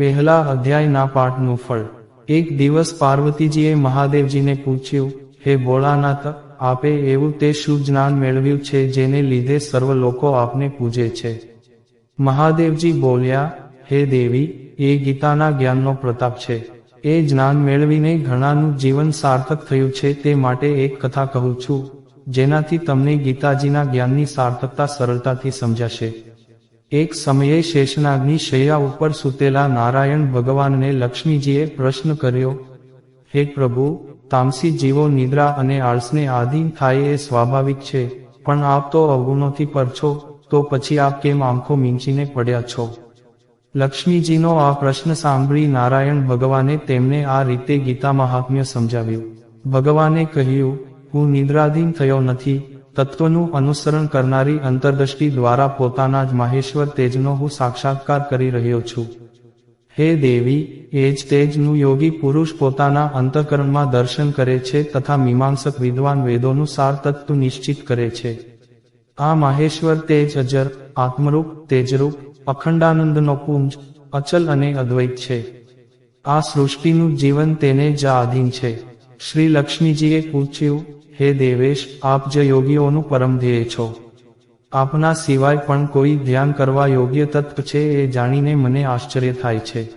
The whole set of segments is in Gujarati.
પહેલા અધ્યાયના પાઠનું ફળ. એક દિવસ પાર્વતીજીએ મહાદેવજીને પૂછ્યું, હે ભોળાનાથ, આપે એવું તે શું જ્ઞાન મેળવ્યું છે જેને લીધે સર્વ લોકો આપને પૂજે છે? મહાદેવજી બોલ્યા, હે દેવી, એ ગીતાના જ્ઞાનનો પ્રતાપ છે. એ જ્ઞાન મેળવીને ઘણાનું જીવન સાર્થક થયું છે તે માટે એક કથા કહું છું, જેનાથી તમને ગીતાજીના જ્ઞાનની સાર્થકતા સરળતાથી સમજાશે. એક સમયે શેષનાગની શૈયા ઉપર સૂતેલા નારાયણ ભગવાનને લક્ષ્મીજીએ પ્રશ્ન કર્યો, હે પ્રભુ, તામસી જીવો નિદ્રા અને આળસને આધીન થાય એ સ્વાભાવિક છે, પણ આપ તો અવગુણોથી પર તો પછી આપ કેમ આંખો મીંચીને પડ્યા છો? લક્ષ્મીજીનો આ પ્રશ્ન સાંભળી નારાયણ ભગવાને તેમને આ રીતે ગીતા મહાત્મ્ય સમજાવ્યું. ભગવાને કહ્યું, હું નિદ્રાધીન થયો નથી તત્વનું અનુસરણ કરનારી અંતરદ્રષ્ટિ દ્વારા પોતાના જ માહેશ્વર તેજનો હું સાક્ષાત્કાર કરી રહ્યો છું. હે દેવી, એ જ તેજનું યોગી પુરુષ પોતાના અંતઃકરણમાં દર્શન કરે છે તથા મીમાંસક વિદ્વાન વેદોનું સાર તત્વ નિશ્ચિત કરે છે. આ માહેશ્વર તેજ અજર, આત્મરૂપ, તેજરૂપ, અખંડાનંદનો પુંજ, અચલ અને અદ્વૈત છે. આ સૃષ્ટિનું જીવન તેને જ આધીન છે. શ્રી લક્ષ્મીજીએ પૂછ્યું, હે દેવેશ, આપ જ યોગીઓનું પરમ ધ્યેય છો, આપના સિવાય પણ કોઈ ધ્યાન કરવા યોગ્ય તત્વ છે એ જાણીને મને આશ્ચર્ય થાય છે.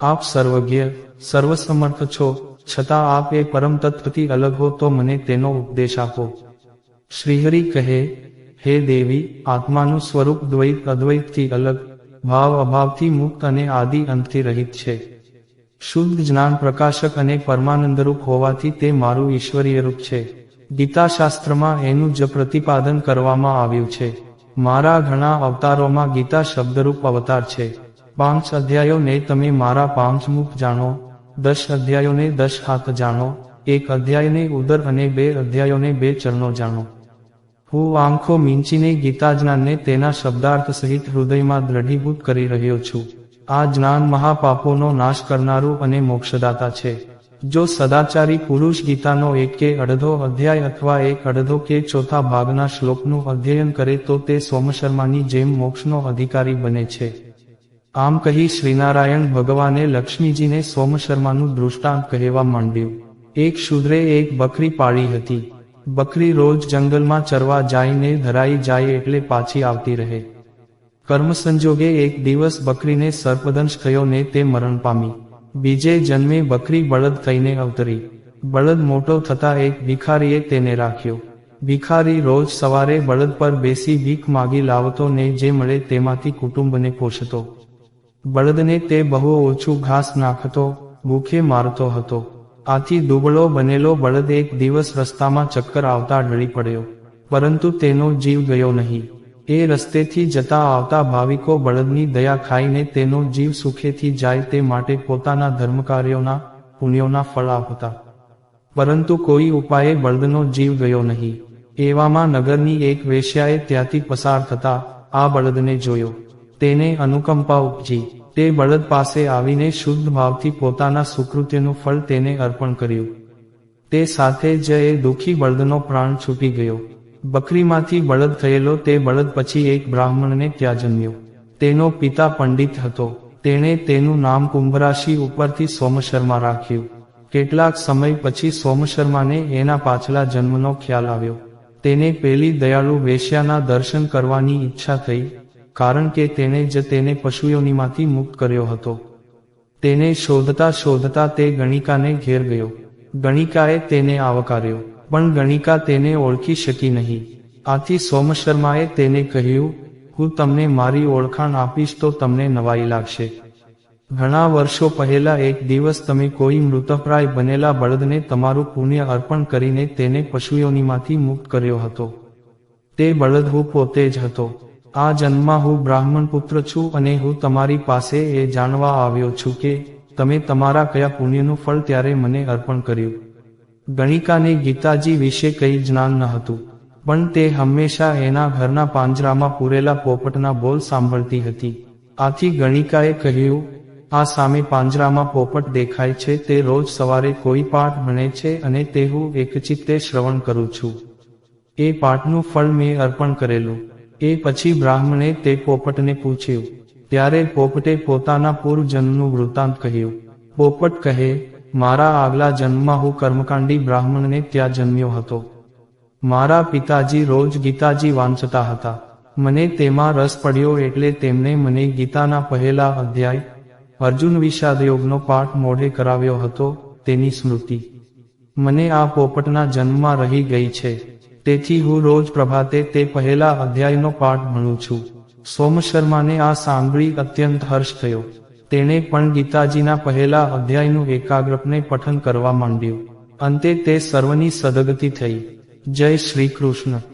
આપ સર્વજ્ઞ, સર્વસમર્થ છો, છતાં આપ એ પરમ તત્વથી અલગ હો તો મને તેનો ઉપદેશ આપો. શ્રીહરિ કહે, હે દેવી, આત્માનું સ્વરૂપ દ્વૈત અદ્વૈતથી અલગ, ભાવ અભાવથી મુક્ત અને આદિ અંતથી રહિત છે. શુદ્ધ જ્ઞાન પ્રકાશક અને પરમાનંદરૂપ હોવાથી તે મારું ઈશ્વરીય રૂપ છે. ગીતાશાસ્ત્રમાં એનું જ પ્રતિપાદન કરવામાં આવ્યું છે. મારા ઘણા અવતારોમાં ગીતા શબ્દરૂપ અવતાર છે. પાંચ અધ્યાયોને તમે મારા પાંચ મુખ જાણો. દસ અધ્યાયોને દસ હાથ જાણો. એક અધ્યાયને ઉદર અને બે અધ્યાયોને બે ચરણો જાણો. હું આંખો મીંચીને ગીતા જ્ઞાનને તેના શબ્દાર્થ સહિત હૃદયમાં દ્રઢીભૂત કરી રહ્યો છું. આ જ્ઞાન મહાપાપોનો નાશ કરનારું અને મોક્ષદાતા છે. જો સદાચારી પુરુષ ગીતાનો એક કે અડધો અધ્યાય અથવા એક અડધો કે ચોથા ભાગના શ્લોકનું અધ્યયન કરે તો તે સોમશર્માની જેમ મોક્ષનો અધિકારી બને છે. આમ કહી શ્રીનારાયણ ભગવાને લક્ષ્મીજીને સોમશર્માનું દૃષ્ટાંત કહેવા માંડ્યું. એક શુદ્રે એક બકરી પાળી હતી. બકરી રોજ જંગલમાં ચરવા જાઈને ધરાઈ જાય એટલે પાછી આવતી રહે. કર્મ સંજોગે એક દિવસ બકરીને સર્પદંશ થયો ને તે મરણ પામી. બીજે જન્મે બકરી બળદ થઈને અવતરી. બળદ મોટો થતા એક ભિખારીએ તેને રાખ્યો. ભિખારી રોજ સવારે બળદ પર બેસી ભીખ માગી લાવતો ને જે મળે તેમાંથી કુટુંબને પોષતો. બળદને તે બહુ ઓછું ઘાસ નાખતો, ભૂખે મારતો હતો. આથી દુબળો બનેલો બળદ એક દિવસ રસ્તામાં ચક્કર આવતા ઢળી પડ્યો. પરંતુ તેનો જીવ ગયો નહીં. એ રસ્તેથી જતા આવતા ભાવિકો બળદની દયા ખાઈને તેનો જીવ સુખેથી જાય તે માટે પોતાના ધર્મકાર્યોના, પુણ્યોના ફળ આપતા. પરંતુ કોઈ ઉપાયે બળદનો જીવ ગયો નહીં. એવામાં નગરની એક વેશ્યાએ ત્યાંથી પસાર થતા આ બળદને જોયો. તેને અનુકંપા ઉપજી. તે બળદ પાસે આવીને શુદ્ધ ભાવથી પોતાના સુકૃત્યનું ફળ તેને અર્પણ કર્યું. તે સાથે જ એ દુઃખી બળદનો પ્રાણ છૂટી ગયો. બકરીમાંથી બળદ થયેલો તે બળદ પછી એક બ્રાહ્મણને ત્યાં જન્મ્યો તેનો પિતા પંડિત હતો. તેણે તેનું નામ કુંભરાશિ ઉપરથી સોમશર્મા રાખ્યું. કેટલાક સમય પછી સોમશર્માને એના પાછલા જન્મનો ખ્યાલ આવ્યો. તેને પેલી દયાળુ વેશ્યાના દર્શન કરવાની ઈચ્છા થઈ, કારણ કે તેણે જ તેને પશુઓનીમાંથી મુક્ત કર્યો હતો. તેને શોધતા શોધતા તે ગણિકાને ઘેર ગયો. ગણિકાએ તેને આવકાર્યો. પણ ગણિકા તેને ઓળખી શકી નહીં. આથી સોમશર્માએ તેને કહ્યું, હું તમને મારી ઓળખાણ આપીશ તો તમને નવાઈ લાગશે. ઘણા વર્ષો પહેલા એક દિવસ તમે કોઈ મૃતપ્રાય બનેલા બળદને તમારું પુણ્ય અર્પણ કરીને તેને પશુઓનીમાંથી મુક્ત કર્યો હતો. તે બળદ હું પોતે જ હતો. આ જન્મમાં હું બ્રાહ્મણ પુત્ર છું અને હું તમારી પાસે એ જાણવા આવ્યો છું કે તમે તમારા કયા પુણ્યનું ફળ ત્યારે મને અર્પણ કર્યું. ગણિકાને ગીતાજી વિશે કંઈ જ્ઞાન ન હતું. પણ તે હંમેશા એના ઘરના પાંજરામાં પૂરેલા પોપટના બોલ સાંભળતી હતી. આથી ગણિકાએ કહ્યું, આ સામે પાંજરામાં પોપટ દેખાય છે, તે રોજ સવારે કોઈ પાઠ ભણે છે અને તે હું એકચિત્તે શ્રવણ કરું છું. એ પાઠનું ફળ મેં અર્પણ કરેલું. એ પછી બ્રાહ્મણે તે પોપટને પૂછ્યું. ત્યારે પોપટે પોતાના પૂર્વજન્મનું વૃત્તાંત કહ્યું. પોપટ કહે મારા આગલા જન્મમાં હું કર્મકાંડી બ્રાહ્મણને ત્યાં જન્મ્યો હતો. મારા પિતાજી રોજ ગીતાજી વાંચતા હતા. મને તેમાં રસ પડ્યો એટલે તેમણે મને ગીતાના પહેલા અધ્યાય, અર્જુન વિષાદયોગનો પાઠ મોઢે કરાવ્યો હતો, તેની સ્મૃતિ. મને આ પોપટના જન્મમાં રહી ગઈ છે. તેથી હું રોજ પ્રભાતે તે પહેલા અધ્યાયનો પાઠ ભણું છું. સોમ શર્માને આ સાંભળી અત્યંત હર્ષ થયો. તેણે પણ ગીતાજીના પહેલા અધ્યાયનું એકાગ્રપને પઠન કરવા માંડ્યું. અંતે તે સર્વની સદગતિ થઈ. જય શ્રી કૃષ્ણ.